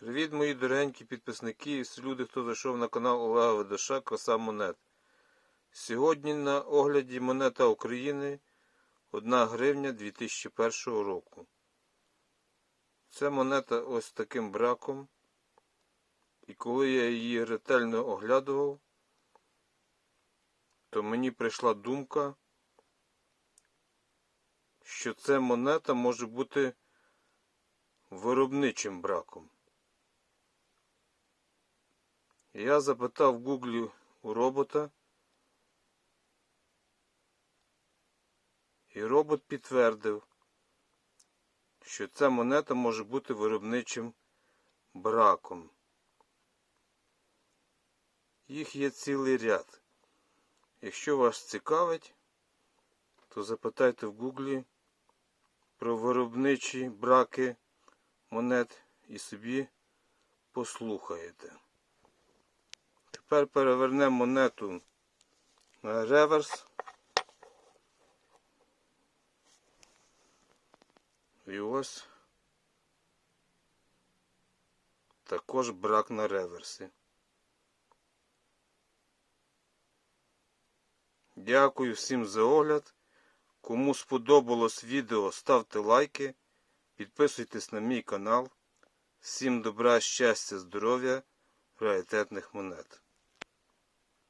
Привіт, мої дорогенькі підписники і всі люди, хто зайшов на канал Олега Ведоша Краса Монет. Сьогодні на огляді монета України 1 гривня 2001 року. Це монета ось таким браком. І коли я її ретельно оглядував, то мені прийшла думка, що ця монета може бути виробничим браком. Я запитав в гуглі у робота, і робот підтвердив, що ця монета може бути виробничим браком. Їх є цілий ряд. Якщо вас цікавить, то запитайте в гуглі про виробничі браки монет і собі послухаєте. Тепер перевернемо монету на реверс. І ось також брак на реверсі. Дякую всім за огляд. Кому сподобалось відео, ставте лайки, підписуйтесь на мій канал. Всім добра, щастя, здоров'я, раритетних монет.